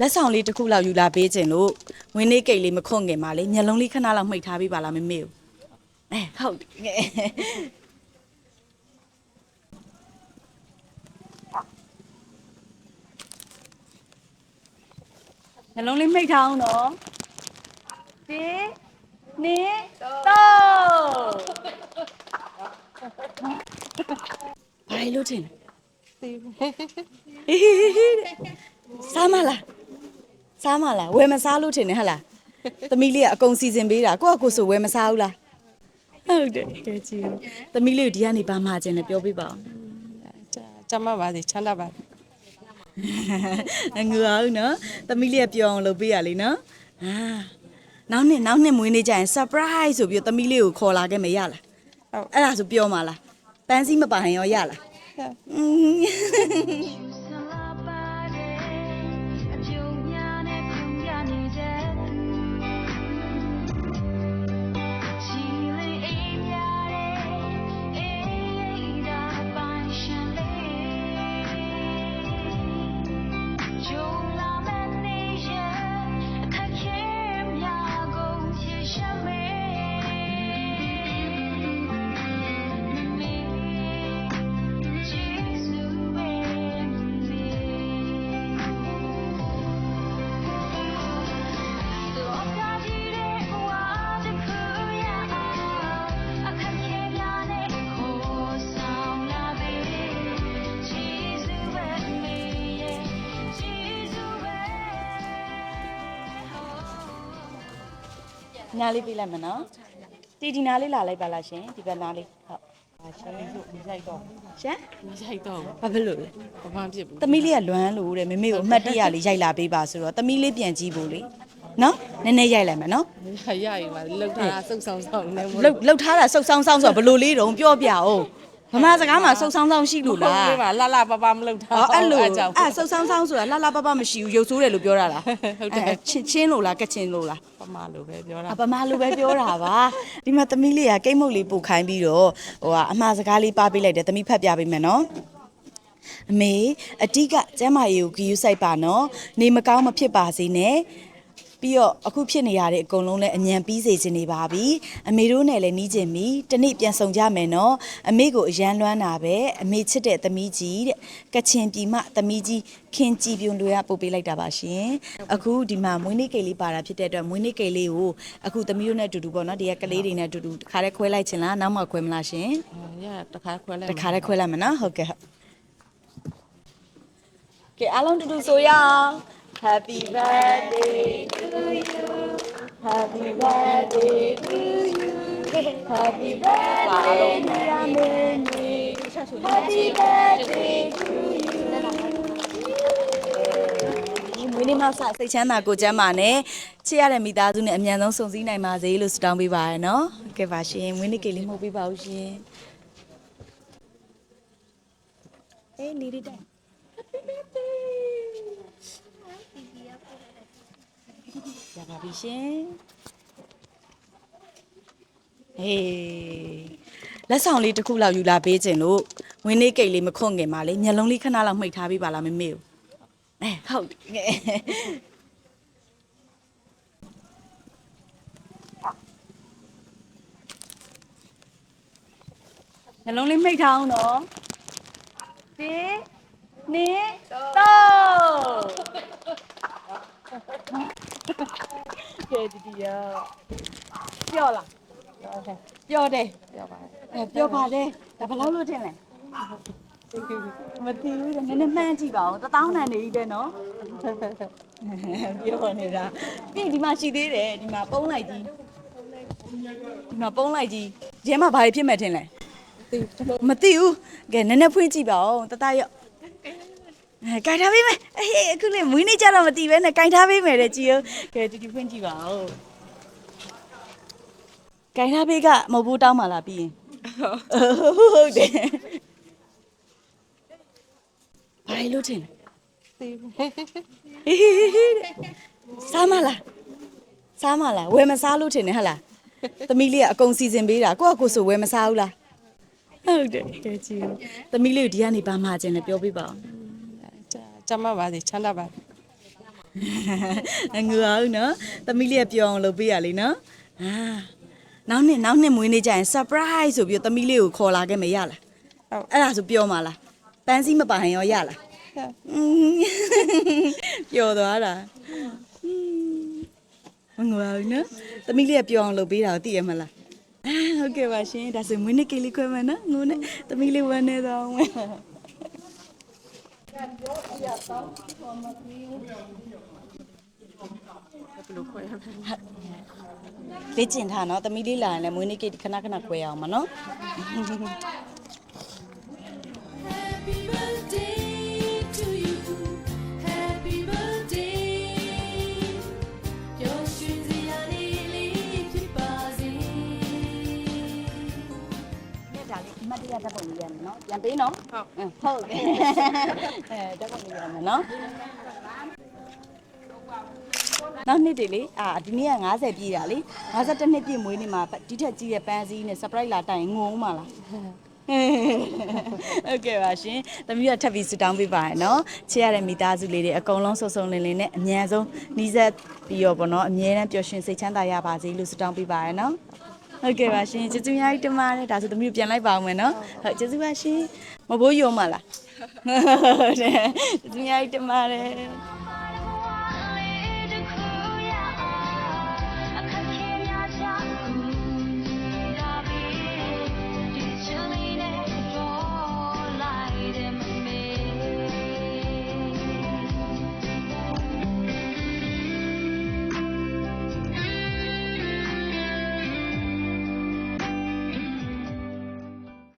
လက်ဆောင်လေးတစ်ခုလောက်ယူလာပေးခြင်းလို့ဝင်းနေကိတ်လေးမခွန့်ငင်ပါလေမျက်လုံးလေးခဏလောက်မှိတ်ထားပေးပါလားမမေကိုအဲဟုတ်တယ်ငယ်မျက်လုံးလေးမှိတ်ထားအောင်နော်ဒီနေတော့ဘာလို့ထင်လဲသိဘူးစားမလား စားမလားဝယ်မစားလို့ထင်တယ်ဟဟလားသမီးလေးကအကုန်စီစဉ်ပေးတာကိုကကိုဆိုဝယ်မစားဘူးလားဟုတ်တယ်ကဲကြည့်ဦးသမီးလေးကိုဒီကနေဘာမှခြင်းလဲပြောပြပါဦးကျမပါစေချမ်းသာပါစေအငူအောင်နော်သမီးလေးကပြောအောင်လုပ်ပေးရလေနော်အာနောက်နှစ်နောက်နှစ်မွေးနေ့ကျရင် surprise ဆိုပြီးတော့သမီးလေးကိုခေါ်လာခဲ့မယ်ရလားဟုတ်အဲ့ဒါဆိုပြောမှာလားပန်းစည်းမပါရင်ရောရလားอืมဆလာ ညာလေးပြလိုက်မယ်နော်တီဒီနာလေးလာလိုက်ပါလားရှင်ဒီဘက်နားလေးဟုတ်ပါရှင်မရိုက်တော့ရှင်မရိုက်တော့ဘာဖြစ်လို့လဲဘာမှဖြစ်ဘူးသမီးလေးကလွမ်းလို့တဲ့မမေကိုအမှတ်တရလေးရိုက်လာပေးပါဆိုတော့သမီးလေးပြန်ကြည့်ဖို့လေနော်နည်းနည်းရိုက်လိုက်မယ်နော်ရရရပါလှုပ်ထားတာစုပ်ဆောင်ဆောင်နေမို့လှုပ်လှုပ်ထားတာစုပ်ဆောင်ဆောင်ဆိုတော့ဘယ်လိုလေးတုံးပြောပြအောင် ဗမာစကားမှာစုပ်ဆောင်ဆောင်ရှိလို့လားဟုတ်ပါလှလှပပမလှုပ်ထားအော်အဲ့လိုကြောင့်အဲ့စုပ်ဆောင်ဆောင်ဆိုတာလှလှပပမရှိဘူးရုပ်ဆိုးတယ်လို့ပြောတာလားဟုတ်တယ်အဲ့ချင်းချင်းလို့လားကချင်လို့လားပမာလိုပဲပြောတာအပမာလိုပဲပြောတာပါဒီမှာသမီးလေးကကိတ်မုတ်လေးပို့ခိုင်းပြီးတော့ဟိုကအမှားစကားလေးပါပေးလိုက်တယ်သမီးဖတ်ပြပေးမယ်နော်အမေအတိကကျမ်းမာရေးကိုဂယူးဆိုင်ပါနော်နေမကောင်းမဖြစ်ပါစေနဲ့ ပြီးတော့အခုဖြစ်နေရတဲ့အကုန်လုံးလည်းအញ្ញံပြီးစေချင်နေပါပြီအမေတို့နဲ့လည်းနီးကျင်ပြီတနေ့ပြန်ဆောင်ကြမယ်နော်အမေကိုအရန်လွမ်းတာပဲအမေချစ်တဲ့သမီးကြီးတဲ့ကချင်ပြည်မှသမီးကြီးခင်ကြည်ပြုံလွယ်ကပို့ပေးလိုက်တာပါရှင်အခုဒီမှာမွေးနေ့ကိတ်လေးပါတာဖြစ်တဲ့အတွက်မွေးနေ့ကိတ်လေးကိုအခုသမီးတို့နဲ့အတူတူပေါ့နော်ဒီကကလေးတွေနဲ့အတူတူတစ်ခါတည်းခွဲလိုက်ချင်လားနောက်မှခွဲမလားရှင်ရတခါခွဲလိုက်တခါတည်းခွဲလိုက်မယ်နော်ဟုတ်ကဲ့ဟုတ်ကဲအားလုံးတူတူဆိုရအောင် Happy birthday to you Happy birthday to you Happy birthday dear Mimi Happy birthday to you မွေးနေ့မှာစစိတ်ချမ်းသာကိုကျမ်းပါနဲ့ချစ်ရတဲ့မိသားစုနဲ့အမြန်ဆုံးစုံစည်းနိုင်ပါစေလို့ဆုတောင်းပေးပါရနော်ဟုတ်ကဲ့ပါရှင်မွေးနေ့ကိတ်လေးမှုတ်ပေးပါဦးရှင်အေးနေရတဲ့ ရပါပြီရှင်ဟေးလက်ဆောင်လေးတစ်ခုလောက်ယူလာပေးခြင်းလို့ဝင်းနေကိတ်လေးမခွန့်ငင်ပါလေမျက်လုံးလေးခဏလောက်မှိတ်ထားပေးပါလားမမေကိုအဲဟုတ်တယ်ငယ်မျက်လုံးလေးမှိတ်ထားအောင်နော်ဒီနေတော့ ကဲဒီဒီရပြောလားပြောတယ်ပြောပါအဲပြောပါတယ်ဒါဘယ်လောက်လို့ထင်လဲမသိဘူးတဲ့နည်းနည်းမှန်းကြည့်ပါဦးတသောင်းတန်နေကြီးတဲ့နော်ပြောနေတာပြီးဒီမှာရှိသေးတယ်ဒီမှာပုံးလိုက်ကြီးဒီမှာပုံးလိုက်ကြီးဒီမှာဘာဖြစ်မဲ့ထင်လဲ သိဘူး မသိဘူးကဲနည်းနည်းဖွင့်ကြည့်ပါဦးတတရော့ အဲကြိုင်ထားပေးမယ်အေးအခုလေမွေးနေ့ကြတော့မသိပဲနဲ့ကြိုင်ထားပေးမယ်တဲ့ကြည်ဦးကဲတူတူဖွင့်ကြည့်ပါဦးကြိုင်ထားပေးကမဟုတ်ဘူးတောင်းပါလားပြီးရင်ဟုတ်တယ်ဘာလို့ထင်လဲသိဘူးစားမလားစားမလားဝယ်မစားလို့ထင်တယ်ဟဟလားသမီးလေးကအကုန်စီစဉ်ပေးတာကိုကကိုဆိုဝယ်မစားဘူးလားဟုတ်တယ်ကဲကြည့်ဦးသမီးလေးကိုဒီကနေဘာမှခြင်းလဲပြောပြပါဦး ကျမပါစေချမ်းသာပါစေအငူအောင်နော်သမီးလေးပြောအောင်လုပ်ပေးရလေနော်အာနောက်နှစ်နောက်နှစ်မွေးနေ့ကျရင် surprise ဆိုပြီးသမီးလေးကိုခေါ်လာခဲ့မယ်ရလားဟုတ်အဲ့ဒါဆိုပြောမှာလားပန်းစည်းမပါရင်ရောရလားပျော်သွားတာမငူအောင်နော်သမီးလေးကပြောအောင်လုပ်ပေးတာကိုသိရမလားဟုတ်ကဲ့ပါရှင်ဒါဆိုမွေးနေ့ကိလေးခွဲမယ်နော်ငိုနဲ့သမီးလေးဝမ်းနေတော့ဝင် လိုခွဲရမလဲလေ့ကျင့်ထားနော်သမီးလေးလာရင်လည်းမွေးနေ့ကိတ်ခဏခဏခွဲအောင်မနော် ဓာတ်ပုံလေးရမယ်နော်ပြန်ပေးနော်ဟုတ်အင်းဟုတ်ကဲ့အဲဓာတ်ပုံလေးရမယ်နော်နောက်နှစ်တည်းလေအာဒီနေ့က90ပြည့်တာလေ52နှစ်ပြည့်မွေးနေ့မှာဒီထက်ကြီးတဲ့ပန်းစည်းနဲ့ surprise လာတိုင်ငုံဦးမှာလားဟုတ်ကဲ့ပါရှင်။သမီးကထပ်ပြီးဆူတောင်းပေးပါရနော်။ချစ်ရတဲ့မိသားစုလေးတွေအကုန်လုံးစုံစုံလင်လင်နဲ့အမြန်ဆုံးနှီးဆက်ပြီးတော့ပေါ့နော်အမြဲတမ်းပျော်ရွှင်စိတ်ချမ်းသာရပါစေလို့ဆူတောင်းပေးပါရနော်။ ဟုတ်ကဲ့ပါရှင်ကျေးဇူးအများကြီးတင်ပါတယ်ဒါဆိုသမီးတို့ပြန်လိုက်ပါအောင်မယ်နော်။ဟုတ်ကျေးဇူးပါရှင်။မဘိုးယုံပါလား။ဟုတ်တယ်ကျေးဇူးအများကြီးတင်ပါတယ်။